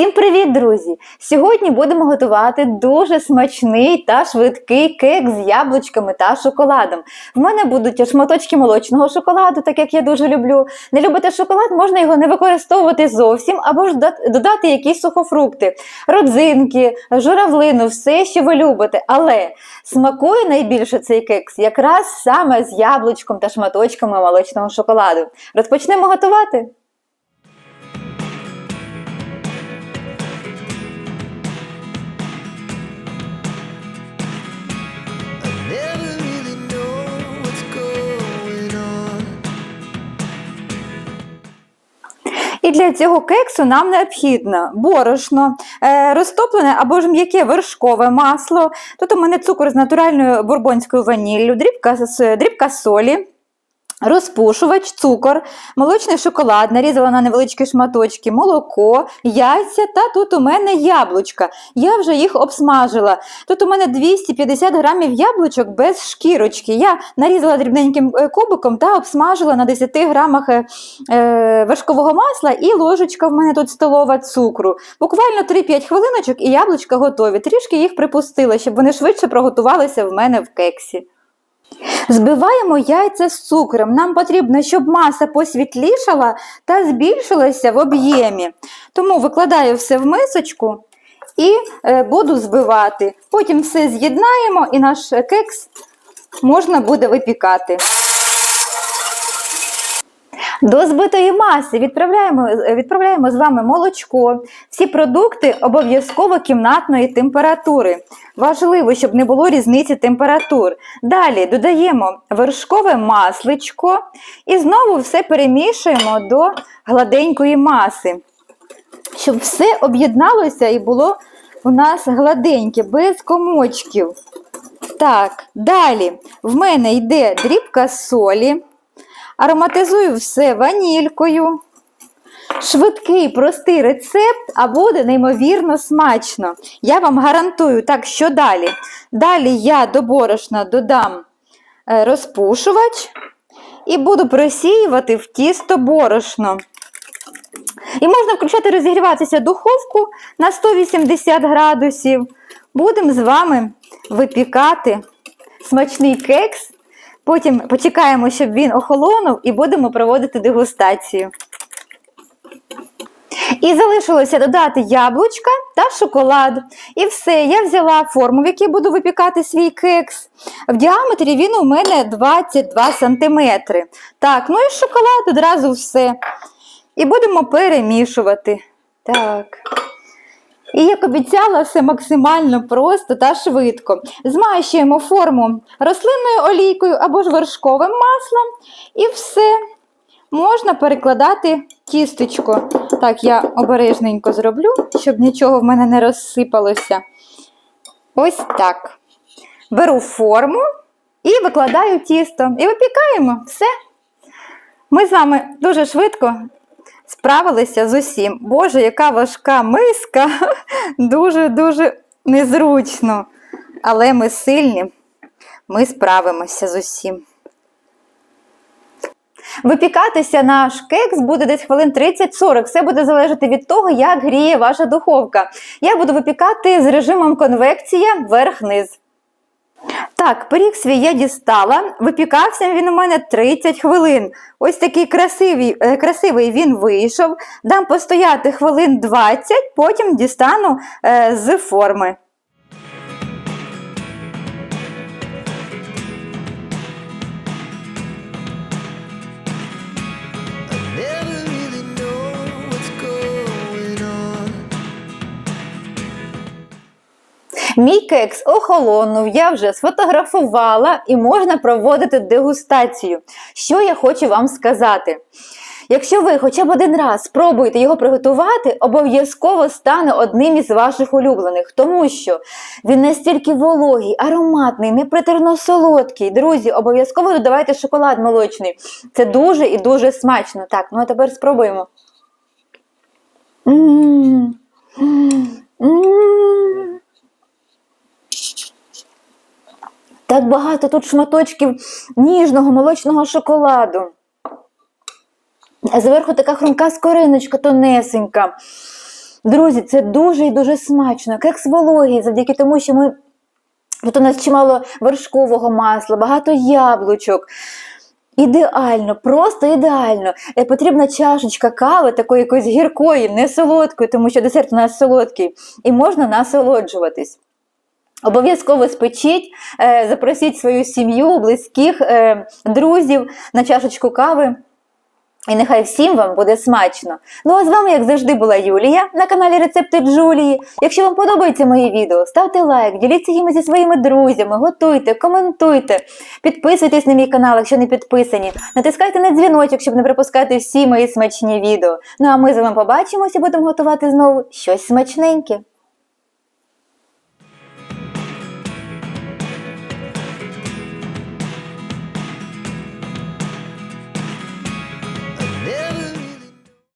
Всім привіт, друзі! Сьогодні будемо готувати дуже смачний та швидкий кек з яблучками та шоколадом. В мене будуть шматочки молочного шоколаду, так як я дуже люблю. Не любите шоколад, можна його не використовувати зовсім, або ж додати якісь сухофрукти, родзинки, журавлину, все, що ви любите. Але смакує найбільше цей кекс якраз саме з яблучком та шматочками молочного шоколаду. Розпочнемо готувати. Для цього кексу нам необхідно борошно, е, розтоплене або ж м'яке вершкове масло. Тут у мене цукор з натуральною бурбонською ваніллю, дрібка, дрібка солі. Розпушувач, цукор, молочний шоколад, нарізала на невеличкі шматочки, молоко, яйця та тут у мене яблучка. Я вже їх обсмажила. Тут у мене 250 грамів яблучок без шкірочки. Я нарізала дрібненьким е, кубиком та обсмажила на 10 грамах е, е, вершкового масла і ложечка в мене тут столова цукру. Буквально 3-5 хвилиночок і яблучка готові. Трішки їх припустила, щоб вони швидше приготувалися в мене в кексі. Збиваємо яйця з цукром. Нам потрібно, щоб маса посвітлішала та збільшилася в об'ємі. Тому викладаю все в мисочку і е, буду збивати. Потім все з'єднаємо і наш кекс можна буде випікати. До збитої маси відправляємо, відправляємо з вами молочко. Всі продукти обов'язково кімнатної температури. Важливо, щоб не було різниці температур. Далі додаємо вершкове масличко і знову все перемішуємо до гладенької маси, щоб все об'єдналося і було у нас гладеньке, без комочків. Так, далі в мене йде дрібка солі. Ароматизую все ванількою. Швидкий, простий рецепт, а буде неймовірно смачно. Я вам гарантую, так що далі. Далі я до борошна додам е, розпушувач і буду просіювати в тісто борошно. І можна включати розігріватися духовку на 180 градусів. Будемо з вами випікати смачний кекс. Потім почекаємо, щоб він охолонув, і будемо проводити дегустацію. І залишилося додати яблучка та шоколад. І все, я взяла форму, в якій буду випікати свій кекс. В діаметрі він у мене 22 см. Так, ну і шоколад одразу все. І будемо перемішувати. Так. І як обіцяла, все максимально просто та швидко. Змащуємо форму рослинною олійкою або ж вершковим маслом, і все. Можна перекладати тістечко. Так, я обережненько зроблю, щоб нічого в мене не розсипалося. Ось так. Беру форму і викладаю тісто. І випікаємо все. Ми з вами дуже швидко справилися з усім. Боже, яка важка миска. Дуже-дуже незручно. Але ми сильні, ми справимося з усім. Випікатися наш кекс буде десь хвилин 30-40. Все буде залежати від того, як гріє ваша духовка. Я буду випікати з режимом конвекція вверх-низ. Так, пиріг свій я дістала. Випікався він у мене 30 хвилин. Ось такий красивий, е, красивий він вийшов. Дам постояти хвилин 20, потім дістану е, з форми. Мій кекс охолонув, я вже сфотографувала і можна проводити дегустацію. Що я хочу вам сказати? Якщо ви хоча б один раз спробуєте його приготувати, обов'язково стане одним із ваших улюблених, тому що він настільки вологий, ароматний, непритерно солодкий. Друзі, обов'язково додавайте шоколад молочний. Це дуже і дуже смачно. Так, ну а тепер спробуємо. М. М. Так багато тут шматочків ніжного молочного шоколаду. А зверху така хрумка скориночка тонесенька. Друзі, це дуже і дуже смачно. Кекс вологий, завдяки тому, що ми тут у нас чимало вершкового масла, багато яблучок. Ідеально, просто ідеально. Е, Потрібна чашечка кави, такої якоїсь гіркої, не солодкої, тому що десерт у нас солодкий, і можна насолоджуватись. Обов'язково спечіть, е, запросіть свою сім'ю, близьких, е, друзів на чашечку кави. І нехай всім вам буде смачно. Ну а з вами, як завжди, була Юлія на каналі Рецепти Джулії. Якщо вам подобається моє відео, ставте лайк, діліться їм зі своїми друзями, готуйте, коментуйте, підписуйтесь на мій канал, якщо не підписані. Натискайте на дзвіночок, щоб не пропускати всі мої смачні відео. Ну а ми з вами побачимося будемо готувати знову щось смачненьке.